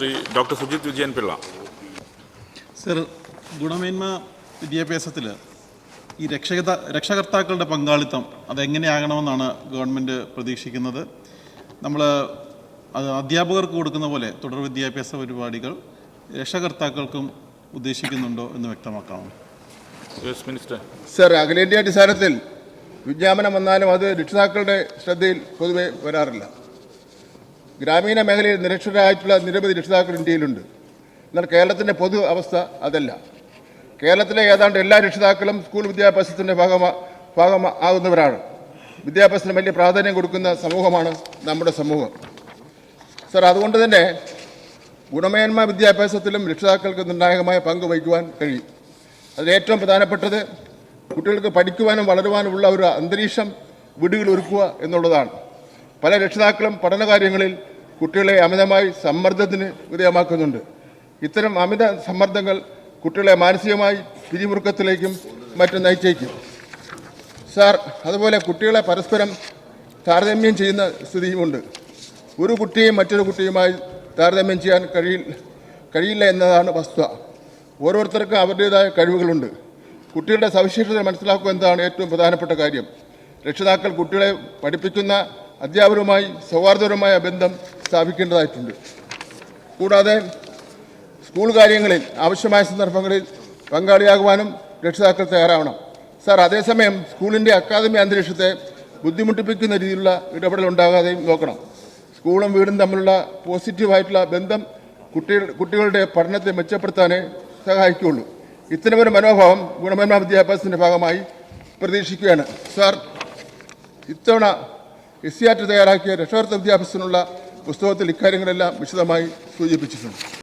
Shri doctor Sujith Vijayan Pillai. Sir ഗുണമേന്മ വിദ്യാഭ്യാസത്തിൽ ഈ രക്ഷകത രക്ഷകർത്താക്കളുടെ പങ്കാളിത്തം അതെങ്ങനെയാകണമെന്നാണ് ഗവൺമെന്റ് പ്രതീക്ഷിക്കുന്നത്. നമ്മൾ അത് അധ്യാപകർക്ക് കൊടുക്കുന്ന പോലെ തുടർ വിദ്യാഭ്യാസ പരിപാടികൾ രക്ഷകർത്താക്കൾക്കും ഉദ്ദേശിക്കുന്നുണ്ടോ എന്ന് മിനിസ്റ്റർ. സർ അഖിലേന്ത്യാ അടിസ്ഥാനത്തിൽ വിജ്ഞാപനം വന്നാലും അത് രക്ഷിതാക്കളുടെ ശ്രദ്ധയിൽ പൊതുവെ വരാറില്ല. ഗ്രാമീണ മേഖലയിൽ നിരക്ഷരായിട്ടുള്ള നിരവധി രക്ഷിതാക്കൾ ഇന്ത്യയിലുണ്ട്. എന്നാൽ കേരളത്തിന്റെ പൊതു അവസ്ഥ അതല്ല. കേരളത്തിലെ ഏതാണ്ട് എല്ലാ രക്ഷിതാക്കളും സ്കൂൾ വിദ്യാഭ്യാസത്തിന്റെ ഭാഗമാ ഭാഗം ആകുന്നവരാണ് വിദ്യാഭ്യാസത്തിന് വലിയ പ്രാധാന്യം കൊടുക്കുന്ന സമൂഹമാണ് നമ്മുടെ സമൂഹം. സർ അതുകൊണ്ട് തന്നെ ഗുണമേന്മ വിദ്യാഭ്യാസത്തിലും രക്ഷിതാക്കൾക്ക് നിർണായകമായ പങ്ക് വഹിക്കുവാൻ കഴിയും. അതിലേറ്റവും പ്രധാനപ്പെട്ടത് കുട്ടികൾക്ക് പഠിക്കുവാനും വളരുവാനുമുള്ള ഒരു അന്തരീക്ഷം വീടുകളിൽ ഒരുക്കുക എന്നുള്ളതാണ്. പല രക്ഷിതാക്കളും പഠനകാര്യങ്ങളിൽ കുട്ടികളെ അമിതമായി സമ്മർദ്ദത്തിന് വിധേയമാക്കുന്നുണ്ട്. ഇത്തരം അമിത സമ്മർദ്ദങ്ങൾ കുട്ടികളെ മാനസികമായി പിരിമുറുക്കത്തിലേക്കും മറ്റും നയിച്ചേക്കും. സാർ അതുപോലെ കുട്ടികളെ പരസ്പരം താരതമ്യം ചെയ്യുന്ന സ്ഥിതിയുമുണ്ട്. ഒരു കുട്ടിയും മറ്റൊരു കുട്ടിയുമായി താരതമ്യം ചെയ്യാൻ കഴിയി കഴിയില്ല എന്നതാണ് വസ്തുത. ഓരോരുത്തർക്കും അവരുടേതായ കഴിവുകളുണ്ട്. കുട്ടികളുടെ സവിശേഷത മനസ്സിലാക്കുക എന്നതാണ് ഏറ്റവും പ്രധാനപ്പെട്ട കാര്യം. രക്ഷിതാക്കൾ കുട്ടികളെ പഠിപ്പിക്കുന്ന അധ്യാപകരുമായി സൗഹാർദ്ദപരമായ ബന്ധം സ്ഥാപിക്കേണ്ടതായിട്ടുണ്ട്. കൂടാതെ സ്കൂൾ കാര്യങ്ങളിൽ ആവശ്യമായ സന്ദർഭങ്ങളിൽ പങ്കാളിയാകുവാനും രക്ഷിതാക്കൾ തയ്യാറാവണം. സാർ അതേസമയം സ്കൂളിന്റെ അക്കാദമി അന്തരീക്ഷത്തെ ബുദ്ധിമുട്ടിപ്പിക്കുന്ന രീതിയിലുള്ള ഇടപെടൽ ഉണ്ടാകാതെയും നോക്കണം. സ്കൂളും വീടും തമ്മിലുള്ള പോസിറ്റീവായിട്ടുള്ള ബന്ധം കുട്ടികൾ കുട്ടികളുടെ പഠനത്തെ മെച്ചപ്പെടുത്താനേ സഹായിക്കുകയുള്ളൂ. ഇത്തരമൊരു മനോഭാവം ഗുണമേന്മ വിദ്യാഭ്യാസത്തിന്റെ ഭാഗമായി പ്രതീക്ഷിക്കുകയാണ്. സാർ ഇത്തവണ എസ് സി ആർ ടി തയ്യാറാക്കിയ രക്ഷാർത്ഥ വിദ്യാഭ്യാസത്തിനുള്ള പുസ്തകത്തിൽ ഇക്കാര്യങ്ങളെല്ലാം വിശദമായി സൂചിപ്പിച്ചിട്ടുണ്ട്.